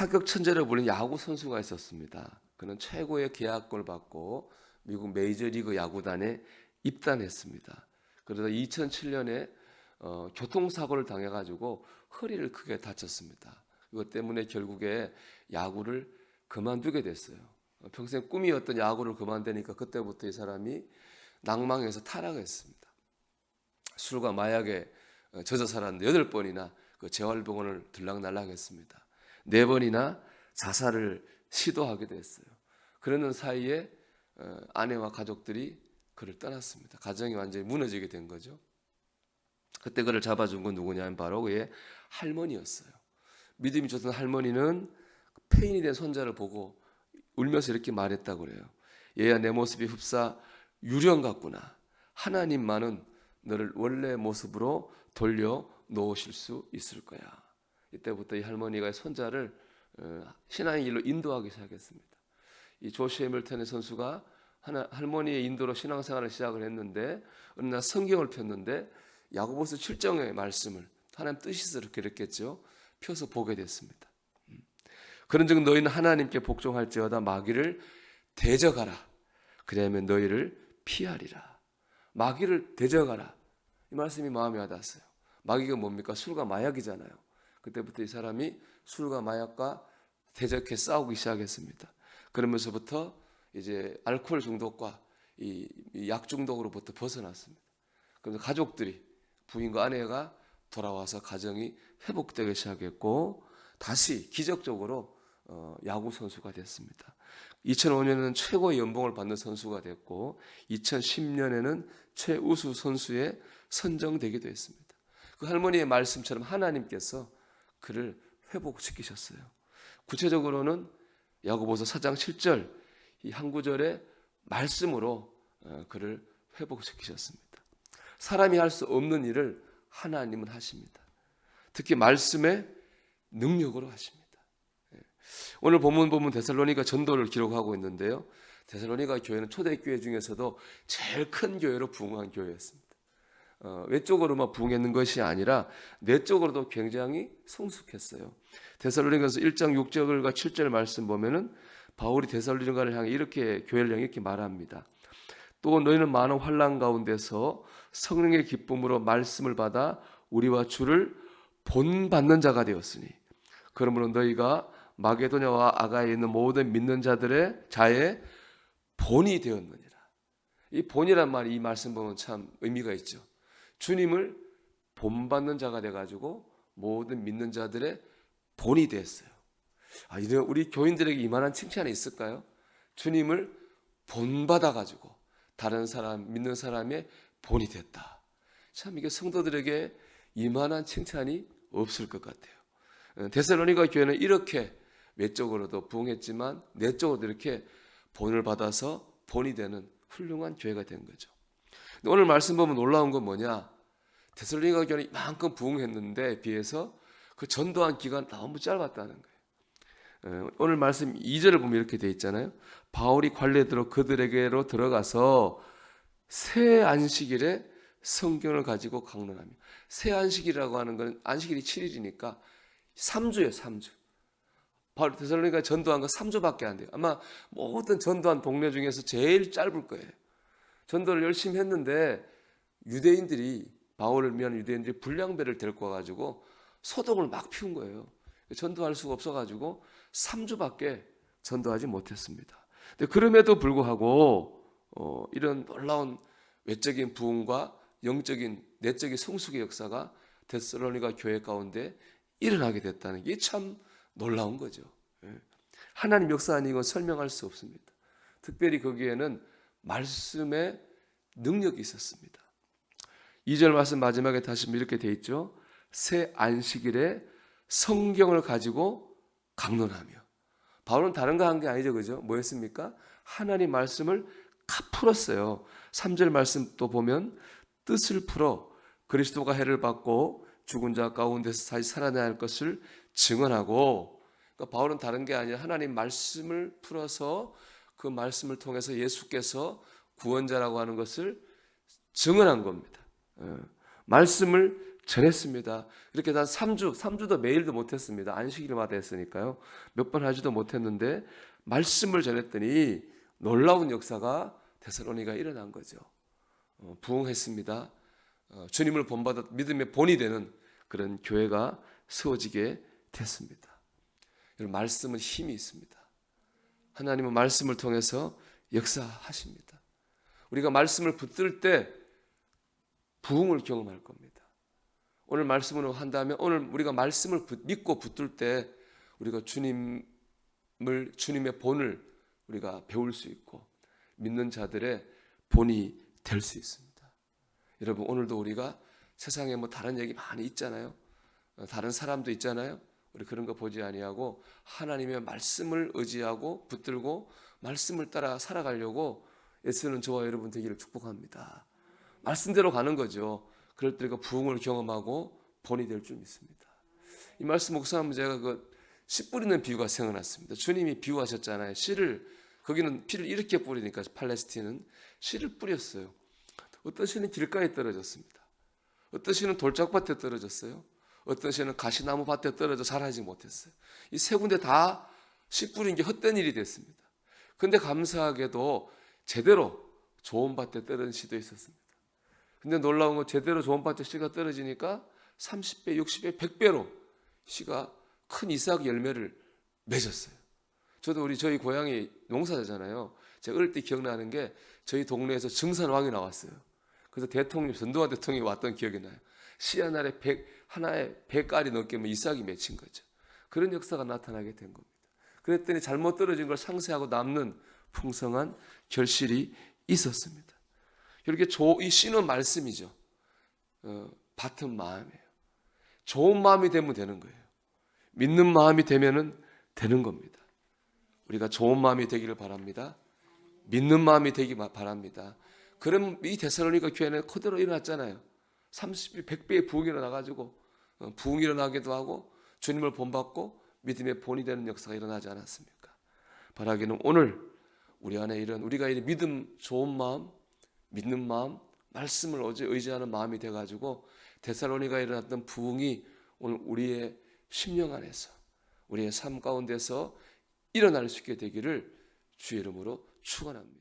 사격 천재를 불린 야구 선수가 있었습니다. 그는 최고의 계약권을 받고 미국 메이저리그 야구단에 입단했습니다. 그러다 2007년에 어, 교통사고를 당해가지고 허리를 크게 다쳤습니다. 그것 때문에 결국에 야구를 그만두게 됐어요. 어, 평생 꿈이었던 야구를 그만두니까 그때부터 이 사람이 낭망해서 타락했습니다. 술과 마약에 어, 젖어 살았는데 여덟 번이나 그 재활병원을 들락날락했습니다. 네 번이나 자살을 시도하게 됐어요. 그러는 사이에 어, 아내와 가족들이 그를 떠났습니다. 가정이 완전히 무너지게 된 거죠. 그때 그를 잡아준 건 누구냐면 바로 그의 할머니였어요. 믿음이 좋던 할머니는 폐인이 된 손자를 보고 울면서 이렇게 말했다고 그래요. 얘야 내 모습이 흡사 유령 같구나. 하나님만은 너를 원래 모습으로 돌려 놓으실 수 있을 거야. 이때부터 이 할머니가 손자를 어, 신앙의 길로 인도하기 시작했습니다. 이 조시 해밀턴의 선수가 하나, 할머니의 인도로 신앙생활을 시작을 했는데 어느 날 성경을 폈는데 야고보서 7장의 말씀을 하나님 뜻이 그렇게 그랬겠죠. 펴서 보게 됐습니다. 음. 그런즉 너희는 하나님께 복종할지어다 마귀를 대적하라. 그러면 너희를 피하리라. 마귀를 대적하라. 이 말씀이 마음에 와닿았어요. 마귀가 뭡니까? 술과 마약이잖아요. 그때부터 이 사람이 술과 마약과 대적해 싸우기 시작했습니다. 그러면서부터 이제 알코올 중독과 이 약 중독으로부터 벗어났습니다. 그래서 가족들이 부인과 아내가 돌아와서 가정이 회복되기 시작했고 다시 기적적으로 어, 야구 선수가 됐습니다. 2005년에는 최고의 연봉을 받는 선수가 됐고 2010년에는 최우수 선수에 선정되기도 했습니다. 그 할머니의 말씀처럼 하나님께서 그를 회복시키셨어요. 구체적으로는 야고보서 4장 7절 이 한 구절의 말씀으로 어, 그를 회복시키셨습니다. 사람이 할 수 없는 일을 하나님은 하십니다. 특히 말씀의 능력으로 하십니다. 예. 오늘 본문 보면 데살로니가 전도를 기록하고 있는데요. 데살로니가 교회는 초대교회 중에서도 제일 큰 교회로 부흥한 교회였습니다. 어, 외적으로만 부흥했는 것이 아니라 내적으로도 굉장히 성숙했어요. 데살로니가서 1장 6절과 7절 말씀 보면은 바울이 데살로니가를 향해 이렇게 교회를 향해 이렇게 말합니다. 또 너희는 많은 환란 가운데서 성령의 기쁨으로 말씀을 받아 우리와 주를 본받는 자가 되었으니 그러므로 너희가 마게도냐와 아가에 있는 모든 믿는 자들의 자의 본이 되었느니라. 이 본이란 말이 이 말씀 보면 참 의미가 있죠. 주님을 본받는 자가 돼가지고 모든 믿는 자들의 본이 됐어요. 아, 이런 우리 교인들에게 이만한 칭찬이 있을까요? 주님을 본받아가지고 다른 사람, 믿는 사람의 본이 됐다. 참 이게 성도들에게 이만한 칭찬이 없을 것 같아요. 어, 데살로니가 교회는 이렇게 외적으로도 부흥했지만 내적으로도 이렇게 본을 받아서 본이 되는 훌륭한 교회가 된 거죠. 오늘 말씀 보면 놀라운 건 뭐냐? 데살로니가 교회는 이만큼 부흥했는데 비해서 그 전도한 기간 너무 짧았다는 거예요. 어, 오늘 말씀 2절을 보면 이렇게 돼 있잖아요. 바울이 관례대로 그들에게로 들어가서 새 안식일에 성경을 가지고 강론하며 새 안식이라고 하는 건 안식일이 7일이니까 3주예요, 3주. 바울 데살로니가 전도한 거 3주밖에 안 돼요. 아마 모든 전도한 동네 중에서 제일 짧을 거예요. 전도를 열심히 했는데 유대인들이 바울을 위한 유대인들이 불량배를 데리고 와가지고 소동을 막 피운 거예요. 전도할 수가 없어가지고 3주밖에 전도하지 못했습니다. 근데 그럼에도 불구하고 어, 이런 놀라운 외적인 부흥과 영적인 내적인 성숙의 역사가 데스로니가 교회 가운데 일어나게 됐다는 게 참 놀라운 거죠. 예. 하나님 역사 아니고 설명할 수 없습니다. 특별히 거기에는 말씀의 능력이 있었습니다. 2절 말씀 마지막에 다시 이렇게 돼 있죠. 새 안식일에 성경을 가지고 강론하며 바울은 다른 거 한 게 아니죠. 그죠? 뭐였습니까? 하나님 말씀을 다 풀었어요. 3절 말씀 또 보면 뜻을 풀어 그리스도가 해를 받고 죽은 자 가운데서 다시 살아나야 할 것을 증언하고 그러니까 바울은 다른 게 아니라 하나님 말씀을 풀어서 그 말씀을 통해서 예수께서 구원자라고 하는 것을 증언한 겁니다. 예. 말씀을 전했습니다. 이렇게 단 3주, 3주도 매일도 못했습니다. 안식일마다 했으니까요. 몇 번 하지도 못했는데 말씀을 전했더니 놀라운 역사가 데살로니가 일어난 거죠. 어, 부흥했습니다. 어, 주님을 본받아 믿음의 본이 되는 그런 교회가 세워지게 됐습니다. 말씀은 힘이 있습니다. 하나님은 말씀을 통해서 역사하십니다. 우리가 말씀을 붙들 때 부흥을 경험할 겁니다. 오늘 말씀으로 한다면 오늘 우리가 말씀을 붙- 믿고 붙들 때 우리가 주님을 주님의 본을 우리가 배울 수 있고 믿는 자들의 본이 될 수 있습니다. 여러분 오늘도 우리가 세상에 뭐 다른 얘기 많이 있잖아요. 어, 다른 사람도 있잖아요. 우리 그런 거 보지 아니하고 하나님의 말씀을 의지하고 붙들고 말씀을 따라 살아가려고 애쓰는 저와 여러분 되기를 축복합니다. 말씀대로 가는 거죠. 그럴 때 우리가 부흥을 경험하고 본이 될 줄 믿습니다. 이 말씀 목사하면 제가 그 씨 뿌리는 비유가 생각났습니다. 주님이 비유하셨잖아요. 씨를 거기는 피를 이렇게 뿌리니까 팔레스틴은 씨를 뿌렸어요. 어떤 씨는 길가에 떨어졌습니다. 어떤 씨는 돌짝밭에 떨어졌어요. 어떤 씨는 가시나무 밭에 떨어져 자라지 못했어요. 이 세 군데 다 씨 뿌린 게 헛된 일이 됐습니다. 근데 감사하게도 제대로 좋은 밭에 떨어진 씨도 있었습니다. 근데 놀라운 건 제대로 좋은 밭에 씨가 떨어지니까 30배, 60배, 100배로 씨가 큰 이삭 열매를 맺었어요. 저도 우리 저희 고향이 농사잖아요. 제가 어릴 때 기억나는 게 저희 동네에서 증산왕이 나왔어요. 그래서 대통령 전두환 대통령이 왔던 기억이 나요. 씨 하나에 백 하나에 백알이 넘게면 이삭이 맺힌 거죠. 그런 역사가 나타나게 된 겁니다. 그랬더니 잘못 떨어진 걸 상쇄하고 남는 풍성한 결실이 있었습니다. 이렇게 조, 이 씨는 말씀이죠. 어, 밭은 마음이에요. 좋은 마음이 되면 되는 거예요. 믿는 마음이 되면은 되는 겁니다. 우리가 좋은 마음이 되기를 바랍니다. 믿는 마음이 되기 바- 바랍니다. 그럼 이 데살로니가 교회는 그대로 일어났잖아요. 30배, 100배의 부흥이 일어나가지고 어, 부흥이 일어나기도 하고 주님을 본받고 믿음의 본이 되는 역사가 일어나지 않았습니까? 바라기는 오늘 우리 안에 이런 우리가 이 믿음 좋은 마음, 믿는 마음, 말씀을 어제 의지하는 마음이 돼가지고 데살로니가 일어났던 부흥이 오늘 우리의 심령 안에서 우리의 삶 가운데서 일어날 수 있게 되기를 주의 이름으로 축원합니다.